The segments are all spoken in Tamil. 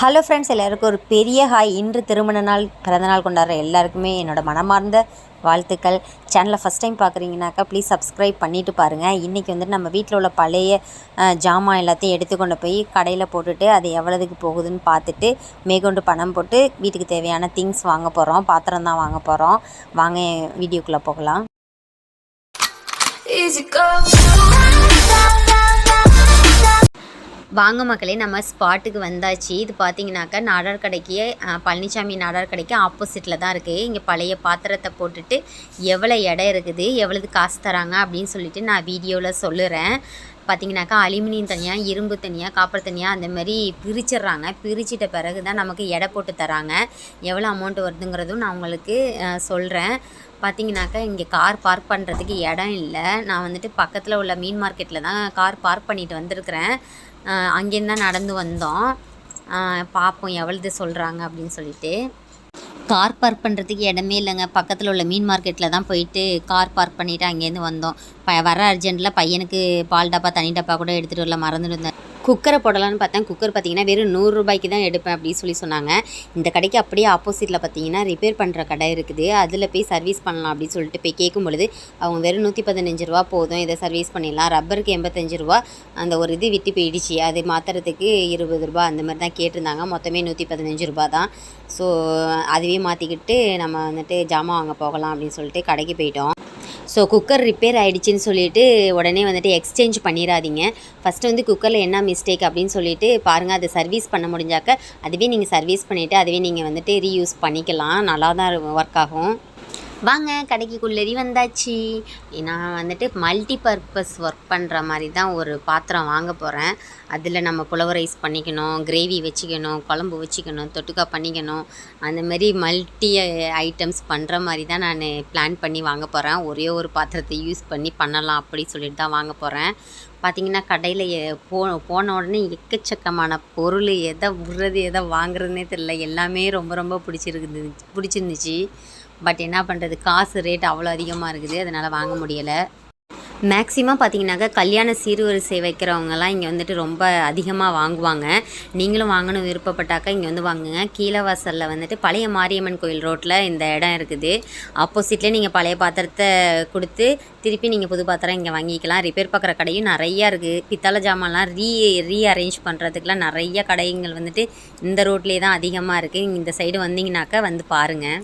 ஹலோ ஃப்ரெண்ட்ஸ் எல்லாருக்கும் ஒரு பெரிய ஹாய் இன்று திருமண நாள் பிறந்தநாள் கொண்டாடுற எல்லாருக்குமே என்னோட மனமார்ந்த வாழ்த்துக்கள். சேனலை ஃபஸ்ட் டைம் பார்க்குறீங்கனாக்கா ப்ளீஸ் சப்ஸ்கிரைப் பண்ணிவிட்டு பாருங்கள் இன்றைக்கி வந்துட்டு நம்ம வீட்டில் உள்ள பழைய ஜாமான் எல்லாத்தையும் எடுத்து கொண்டு போய் கடையில் போட்டுட்டு அது எவ்வளவுக்கு போகுதுன்னு பார்த்துட்டு மேற்கொண்டு பணம் போட்டு வீட்டுக்கு தேவையான திங்ஸ் வாங்க போகிறோம் பாத்திரம் தான் வாங்க போகிறோம் வாங்க வீடியோக்குள்ளே போகலாம். வாங்க மக்களே நம்ம ஸ்பாட்டுக்கு வந்தாச்சு. இது பார்த்தீங்கன்னாக்கா நாடார் கடைக்கு பழனிசாமி நாடார் கடைக்கு ஆப்போசிட்டில் தான் இருக்குது இங்கே பழைய பாத்திரத்தை போட்டுட்டு எவ்வளோ இடம் இருக்குது எவ்வளவு காசு தராங்க அப்படின்னு சொல்லிட்டு நான் வீடியோவில் சொல்லுறேன். பார்த்தீங்கன்னாக்கா அலுமினியம் தனியாக இரும்பு தனியாக காப்பர் தனியாக அந்த மாதிரி பிரிச்சிடுறாங்க. பிரிச்சிட்ட பிறகு தான் நமக்கு எடை போட்டு தராங்க. எவ்வளோ அமௌண்ட் வருதுங்கிறதும் நான் உங்களுக்கு சொல்கிறேன் பார்த்தீங்கன்னாக்கா இங்கே கார் பார்க் பண்ணுறதுக்கு இடம் இல்லை. நான் வந்துட்டு பக்கத்தில் உள்ள மீன் மார்க்கெட்டில் தான் கார் பார்க் பண்ணிட்டு வந்திருக்கிறேன். அங்கேருந்து தான் நடந்து வந்தோம். பார்ப்போம் எவ்வளவு சொல்கிறாங்க அப்படின்னு சொல்லிட்டு. கார் பார்க் பண்ணுறதுக்கு இடமே இல்லைங்க. பக்கத்தில் உள்ள மீன் மார்க்கெட்டில் தான் போயிட்டு கார் பார்க் பண்ணிவிட்டு அங்கேருந்து வந்தோம். ப வர அர்ஜென்ட்டில் பையனுக்கு பால் டப்பா தனி டப்பா கூட எடுத்துகிட்டு வரல. மறந்துட்டு இருந்தேன். குக்கரை போடலான்னு பார்த்தேன். குக்கர் பார்த்தீங்கன்னா வெறும் நூறுரூபாய்க்கு தான் எடுப்பேன் அப்படின்னு சொல்லி சொன்னாங்க. இந்த கடைக்கு அப்படியே ஆப்போசிட்டில் பார்த்தீங்கன்னா ரிப்பேர் பண்ணுற கடை இருக்குது. அதில் போய் சர்வீஸ் பண்ணலாம் அப்படின்னு சொல்லிட்டு போய் கேட்கும் பொழுது அவங்க வெறும் நூற்றி பதினஞ்சு ரூபா போதும் இதை சர்வீஸ் பண்ணிடலாம். ரப்பருக்கு எண்பத்தஞ்சு ரூபா அந்த ஒரு இது விட்டு போயிடுச்சு. அது மாற்றுறதுக்கு இருபது ரூபா அந்த மாதிரி தான் கேட்டிருந்தாங்க. மொத்தமே நூற்றி பதினஞ்சு ரூபா தான். ஸோ அதுவே மாற்றிக்கிட்டு நம்ம வந்துட்டு ஜாமான் வாங்க போகலாம் அப்படின்னு சொல்லிட்டு கடைக்கு போயிட்டோம். ஸோ குக்கர் ரிப்பேர் ஆகிடுச்சின்னு சொல்லிட்டு உடனே வந்துட்டு எக்ஸ்சேஞ்ச் பண்ணிடாதீங்க ஃபஸ்ட்டு வந்து குக்கரில் என்ன மிஸ்டேக் அப்படின்னு சொல்லிட்டு பாருங்கள் அதை சர்வீஸ் பண்ண முடிஞ்சாக்க அதுவே நீங்கள் சர்வீஸ் பண்ணிவிட்டு அதுவே நீங்கள் வந்துட்டு ரீயூஸ் பண்ணிக்கலாம். நல்லா தான் ஒர்க் ஆகும். வாங்க கடைக்குள்ளேரி வந்தாச்சு. நான் வந்துட்டு மல்டி பர்பஸ் ஒர்க் பண்ணுற மாதிரி தான் ஒரு பாத்திரம் வாங்க போகிறேன் அதில் நம்ம புலவரைஸ் பண்ணிக்கணும் கிரேவி வச்சுக்கணும் குழம்பு வச்சுக்கணும் தொட்டுக்கா பண்ணிக்கணும். அந்த மாதிரி மல்டி ஐட்டம்ஸ் பண்ணுற மாதிரி தான் நான் பிளான் பண்ணி வாங்க போகிறேன் ஒரே ஒரு பாத்திரத்தை யூஸ் பண்ணி பண்ணலாம் அப்படி சொல்லிட்டு தான் வாங்க போகிறேன் பார்த்திங்கன்னா கடையில் போ போன உடனே எக்கச்சக்கமான பொருள் எதை விடுறது எதை வாங்குறதுனே தெரில எல்லாமே ரொம்ப ரொம்ப பிடிச்சிருக்குது பிடிச்சிருந்துச்சு. பட் என்ன பண்ணுறது காசு ரேட் அவ்வளோ அதிகமாக இருக்குது. அதனால் வாங்க முடியலை. மேக்ஸிமம் பார்த்தீங்கன்னாக்கா கல்யாண சீர்வரிசை வைக்கிறவங்கலாம் இங்கே வந்துட்டு ரொம்ப அதிகமாக வாங்குவாங்க. நீங்களும் வாங்கணும் விருப்பப்பட்டாக்கா இங்கே வந்து வாங்குங்க. கீழே வாசலில் வந்துட்டு பழைய மாரியம்மன் கோயில் ரோட்டில் இந்த இடம் இருக்குது. ஆப்போசிட்லேயே நீங்கள் பழைய பாத்திரத்தை கொடுத்து திருப்பி நீங்கள் புது பாத்திரம் இங்கே வாங்கிக்கலாம். ரிப்பேர் பார்க்குற கடையும் நிறையா இருக்குது பித்தளை ஜாமான்லாம் ரீ ரீ அரேஞ்ச் பண்ணுறதுக்குலாம் நிறைய கடைகள் வந்துட்டு இந்த ரோட்லேயே தான் அதிகமாக இருக்குது இந்த சைடு வந்தீங்கன்னாக்கா வந்து பாருங்கள்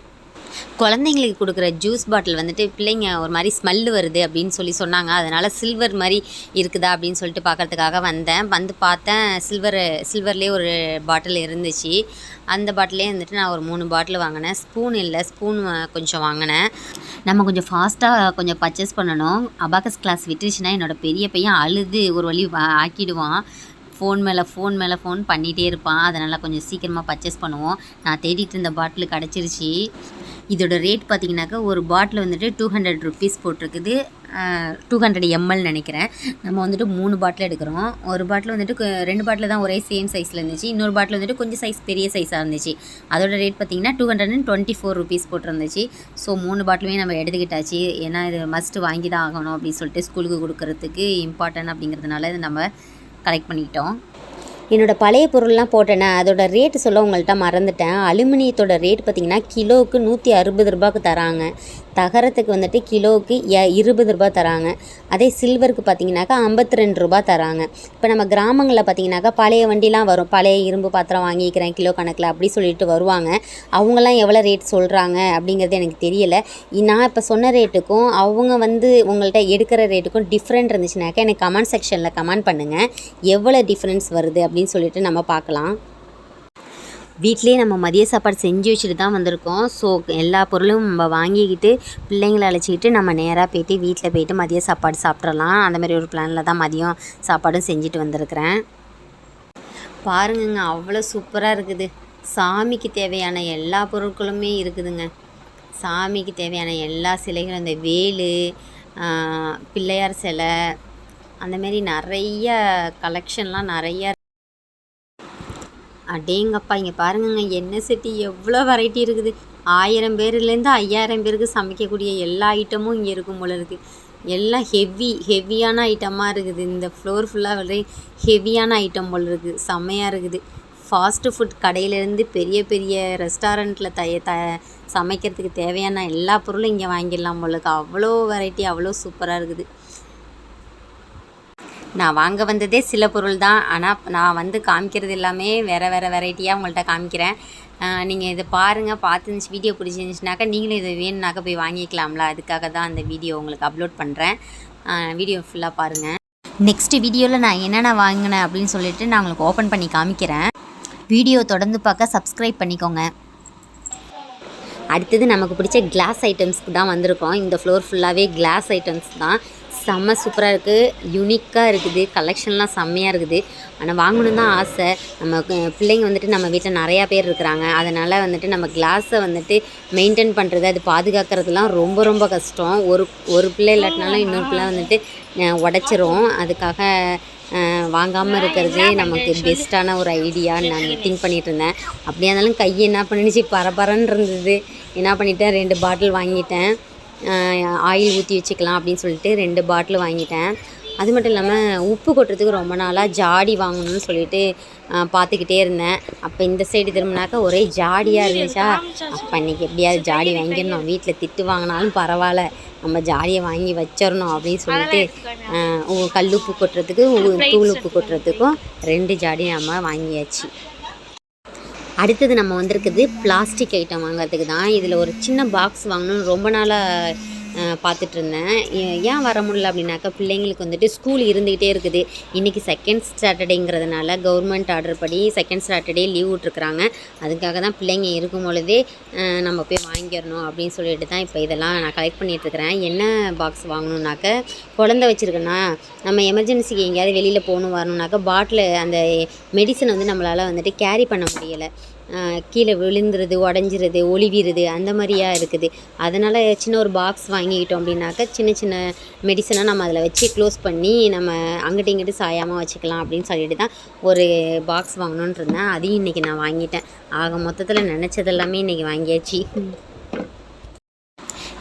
குழந்தைங்களுக்கு கொடுக்குற ஜூஸ் பாட்டில் வந்துட்டு பிள்ளைங்க ஒரு மாதிரி ஸ்மெல்லு வருது அப்படின்னு சொல்லி சொன்னாங்க. அதனால் சில்வர் மாதிரி இருக்குதா அப்படின்னு சொல்லிட்டு பார்க்கறதுக்காக வந்தேன். வந்து பார்த்தேன் சில்வர் சில்வர்லேயே ஒரு பாட்டில் இருந்துச்சு. அந்த பாட்டிலே வந்துட்டு நான் ஒரு மூணு பாட்டில் வாங்கினேன். ஸ்பூன் இல்லை ஸ்பூன் கொஞ்சம் வாங்கினேன். நம்ம கொஞ்சம் ஃபாஸ்ட்டாக கொஞ்சம் பர்ச்சேஸ் பண்ணணும். அபாக்கஸ் கிளாஸ் விட்டுருச்சுன்னா என்னோட பெரிய பையன் அழுது ஒரு வழி ஆக்கிடுவான். ஃபோன் மேலே ஃபோன் மேலே ஃபோன் பண்ணிகிட்டே இருப்பான். அதனால் கொஞ்சம் சீக்கிரமாக பர்ச்சேஸ் பண்ணுவோம். நான் தேடிட்டு இருந்த பாட்டில் கிடச்சிருச்சு. இதோட ரேட் பார்த்தீங்கன்னாக்கா ஒரு பாட்டில் வந்துட்டு டூ ஹண்ட்ரட் ருபீஸ் போட்டிருக்குது. டூ ஹண்ட்ரட் எம்எல் நினைக்கிறேன். நம்ம வந்துட்டு மூணு பாட்டில் எடுக்கிறோம். ஒரு பாட்டில் வந்துட்டு ரெண்டு பாட்டில் தான் ஒரே சேம் சைஸில் இருந்துச்சு. இன்னொரு பாட்டில் வந்துட்டு கொஞ்சம் சைஸ் பெரிய சைஸாக இருந்துச்சு. அதோட ரேட் பார்த்தீங்கன்னா two hundred and twenty four rupees போட்டிருந்துச்சு. So மூணு பாட்டிலுமே நம்ம எடுத்துக்கிட்டாச்சு. ஏன்னா இது மஸ்ட்டு வாங்கி தான் ஆகணும் அப்படின்னு சொல்லிட்டு ஸ்கூலுக்கு கொடுக்கறதுக்கு இம்பார்ட்டன்ட் அப்படிங்கிறதுனால இதை நம்ம கலெக்ட் பண்ணிக்கிட்டோம். என்னோட பழைய பொருள்லாம் போட்டேனே அதோட ரேட்டு சொல்ல உங்கள்கிட்ட மறந்துட்டேன். அலுமினியத்தோட ரேட் பார்த்திங்கன்னா கிலோவுக்கு நூற்றி அறுபது ரூபாய்க்கு தராங்க. தகரத்துக்கு வந்துட்டு கிலோவுக்கு எ இருபது ரூபா தராங்க. அதே சில்வருக்கு பார்த்தீங்கன்னாக்கா ஐம்பத்தி ரெண்டு ரூபா தராங்க. இப்போ நம்ம கிராமங்களில் பார்த்தீங்கன்னாக்கா பழைய வண்டிலாம் வரும். பழைய இரும்பு பாத்திரம் வாங்கிக்கிறேன் கிலோ கணக்கில் அப்படி சொல்லிட்டு வருவாங்க. அவங்கெல்லாம் எவ்வளோ ரேட் சொல்கிறாங்க அப்படிங்கிறது எனக்கு தெரியலை. நான் இப்போ சொன்ன ரேட்டுக்கும் அவங்க வந்து உங்கள்கிட்ட எடுக்கிற ரேட்டுக்கும் டிஃப்ரெண்ட் இருந்துச்சுனாக்கா எனக்கு கமெண்ட் செக்ஷனில் கமெண்ட் பண்ணுங்கள் எவ்வளோ டிஃப்ரென்ஸ் வருது அப்படின்னு சொல்லிட்டு நம்ம பார்க்கலாம். வீட்டிலேயே நம்ம மதிய சாப்பாடு செஞ்சு வச்சுட்டு தான் வந்திருக்கோம். ஸோ எல்லா பொருளும் நம்ம வாங்கிக்கிட்டு பிள்ளைங்களை அழைச்சிக்கிட்டு நம்ம நேராக போய்ட்டு வீட்டில் போயிட்டு மதிய சாப்பாடு சாப்பிட்றலாம் அந்த மாதிரி ஒரு பிளானில் தான் மதியம் சாப்பாடும் செஞ்சுட்டு வந்திருக்கிறேன். பாருங்கங்க அவ்வளோ சூப்பராக இருக்குது. சாமிக்கு தேவையான எல்லா பொருட்களுமே இருக்குதுங்க. சாமிக்கு தேவையான எல்லா சிலைகளும் இந்த வேலு பிள்ளையார் சிலை அந்தமாரி நிறைய கலெக்ஷன்லாம் நிறைய அடேங்கப்பா இங்கே பாருங்கங்க எண்ணெய் சட்டி எவ்வளோ வெரைட்டி இருக்குது. ஆயிரம் பேர்லேருந்து ஐயாயிரம் பேருக்கு சமைக்கக்கூடிய எல்லா ஐட்டமும் இங்கே இருக்கும் போல இருக்குது எல்லாம் ஹெவி ஹெவியான ஐட்டமாக இருக்குது. இந்த ஃப்ளோர் ஃபுல்லாக ஒரே ஹெவியான ஐட்டம் போல் இருக்குது செம்மையாக இருக்குது. ஃபாஸ்ட்டு ஃபுட் கடையிலேருந்து பெரிய பெரிய ரெஸ்டாரண்ட்டில் தய த சமைக்கிறதுக்கு தேவையான எல்லா பொருளும் இங்கே வாங்கிடலாம் போல இருக்குது அவ்வளோ வெரைட்டி அவ்வளோ சூப்பராக இருக்குது. நான் வாங்க வந்ததே சில பொருள் தான் ஆனால் நான் வந்து காமிக்கிறது எல்லாமே வேறு வேறு வெரைட்டியாக உங்கள்கிட்ட காமிக்கிறேன். நீங்கள் இதை பாருங்கள் பார்த்துருந்துச்சு வீடியோ பிடிச்சிருந்துச்சுனாக்கா நீங்களும் இதை வேணும்னாக்கா போய் வாங்கிக்கலாம்ல. அதுக்காக தான் அந்த வீடியோ உங்களுக்கு அப்லோட் பண்ணுறேன் வீடியோ ஃபுல்லாக பாருங்கள் நெக்ஸ்ட் வீடியோவில் நான் என்னென்ன வாங்கினேன் அப்படின்னு சொல்லிட்டு நான் உங்களுக்கு ஓப்பன் பண்ணி காமிக்கிறேன். வீடியோ தொடர்ந்து பார்க்க சப்ஸ்கிரைப் பண்ணிக்கோங்க. அடுத்தது நமக்கு பிடிச்ச கிளாஸ் ஐட்டம்ஸ்க்கு தான் வந்திருக்கோம். இந்த ஃப்ளோர் ஃபுல்லாகவே கிளாஸ் ஐட்டம்ஸ் தான். செம்ம சூப்பராக இருக்குது யூனிக்காக இருக்குது. கலெக்ஷன்லாம் செம்மையாக இருக்குது. ஆனால் வாங்கணும் தான் ஆசை. நம்ம பிள்ளைங்க வந்துட்டு நம்ம வீட்டில் நிறையா பேர் இருக்கிறாங்க. அதனால் வந்துட்டு நம்ம கிளாஸை வந்துட்டு மெயின்டைன் பண்ணுறது அது பாதுகாக்கிறதுலாம் ரொம்ப ரொம்ப கஷ்டம். ஒரு ஒரு பிள்ளை இல்லாட்டினாலும் இன்னொரு பிள்ளை வந்துட்டு அஹ், உடைச்சிரும். அதுக்காக வாங்காமல் இருக்கிறது நமக்கு பெஸ்ட்டான ஒரு ஐடியான்னு நான் திங்க் பண்ணிகிட்டு இருந்தேன். அப்படியா இருந்தாலும் கை என்ன பண்ணிச்சு? பரபரன்னு இருந்தது. என்ன பண்ணிட்டேன் ரெண்டு பாட்டில் வாங்கிட்டேன். ஆயில் ஊற்றி வச்சுக்கலாம் அப்படின்னு சொல்லிட்டு ரெண்டு பாட்டில் வாங்கிட்டேன். அது மட்டும் இல்லாமல் உப்பு கொட்டுறதுக்கு ரொம்ப நாளாக ஜாடி வாங்கணும்னு சொல்லிட்டு பார்த்துக்கிட்டே இருந்தேன். அப்போ இந்த சைடு திரும்பினாக்கா ஒரே ஜாடியாக இருந்துச்சா? அப்போ இன்றைக்கி எப்படியாவது ஜாடி வாங்கிடணும். வீட்டில் திட்டு வாங்கினாலும் பரவாயில்ல. நம்ம ஜாடியை வாங்கி வச்சிடணும் அப்படின்னு சொல்லிட்டு கல் உப்பு கொட்டுறதுக்கு தூள் உப்பு கொட்டுறதுக்கும் ரெண்டு ஜாடி நம்ம வாங்கியாச்சு. அடுத்தது நம்ம வந்திருக்குது பிளாஸ்டிக் ஐட்டம் வாங்குறதுக்கு தான். இதில் ஒரு சின்ன பாக்ஸ் வாங்கணும்னு ரொம்ப நாளாக பார்த்துட்ருந்தேன். ஏன் வர முடியல அப்படின்னாக்கா பிள்ளைங்களுக்கு வந்துட்டு ஸ்கூல் இருந்துக்கிட்டே இருக்குது. இன்றைக்கி செகண்ட் சாட்டர்டேங்கிறதுனால கவர்மெண்ட் ஆர்டர் படி செகண்ட் சாட்டர்டே லீவ் விட்ருக்குறாங்க அதுக்காக தான் பிள்ளைங்க இருக்கும் பொழுதே நம்ம போய் வாங்கிடணும் அப்படின்னு சொல்லிட்டு தான் இப்போ இதெல்லாம் நான் கலெக்ட் பண்ணிகிட்ருக்கிறேன் என்ன பாக்ஸ் வாங்கணுன்னாக்க குழந்த வச்சுருக்கேன்னா நம்ம எமர்ஜென்சிக்கு எங்கேயாவது வெளியில் போகணும் வரணுன்னாக்கா பாட்டில் அந்த மெடிசன் வந்து நம்மளால் வந்துட்டு கேரி பண்ண முடியலை. கீழே விழுந்துருது உடஞ்சிருது ஒளிவிடுது அந்த மாதிரியா இருக்குது. அதனால் சின்ன ஒரு பாக்ஸ் வாங்கிக்கிட்டோம் அப்படின்னாக்கா சின்ன சின்ன மெடிசனாக நம்ம அதில் வச்சு க்ளோஸ் பண்ணி நம்ம அங்கிட்ட இங்கிட்டு சாயாமல் வச்சுக்கலாம் அப்படின்னு சொல்லிட்டு தான் ஒரு பாக்ஸ் வாங்கணுன்ட்டு இருந்தேன். அதையும் இன்றைக்கி நான் வாங்கிட்டேன். ஆக மொத்தத்தில் நினச்சதெல்லாமே இன்றைக்கி வாங்கியாச்சு.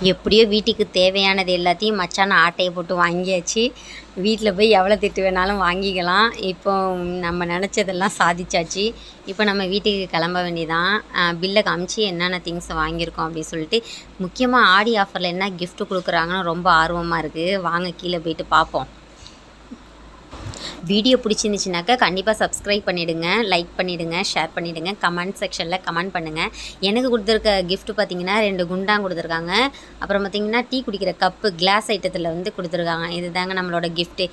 எப்படியோ வீட்டுக்கு தேவையானது எல்லாத்தையும் மச்சான ஆட்டையை போட்டு வாங்கியாச்சு. வீட்டில் போய் எவ்வளோ திட்டு வேணாலும் வாங்கிக்கலாம். இப்போ நம்ம நினச்சதெல்லாம் சாதிச்சாச்சு. இப்போ நம்ம வீட்டுக்கு கிளம்ப வேண்டியதான் பில்லை காமிச்சு என்னென்ன திங்ஸ் வாங்கியிருக்கோம் அப்படின்னு சொல்லிட்டு முக்கியமாக ஆடி ஆஃபரில் என்ன கிஃப்ட் கொடுக்குறாங்கன்னு ரொம்ப ஆர்வமாக இருக்குது வாங்க கீழே போயிட்டு பார்ப்போம். வீடியோ பிடிச்சிருந்துச்சுனாக்கா கண்டிப்பாக சப்ஸ்கிரைப் பண்ணிவிடுங்க லைக் பண்ணிவிடுங்க ஷேர் பண்ணிவிடுங்க கமெண்ட் செக்ஷனில் கமெண்ட் பண்ணுங்கள் எனக்கு கொடுத்துருக்க கிஃப்ட் பார்த்தீங்கன்னா ரெண்டு குண்டான் கொடுத்துருக்காங்க. அப்புறம் பார்த்தீங்கன்னா டீ குடிக்கிற கப்பு கிளாஸ் ஐட்டத்தில் வந்து கொடுத்துருக்காங்க. இதுதாங்க நம்மளோட கிஃப்ட்டு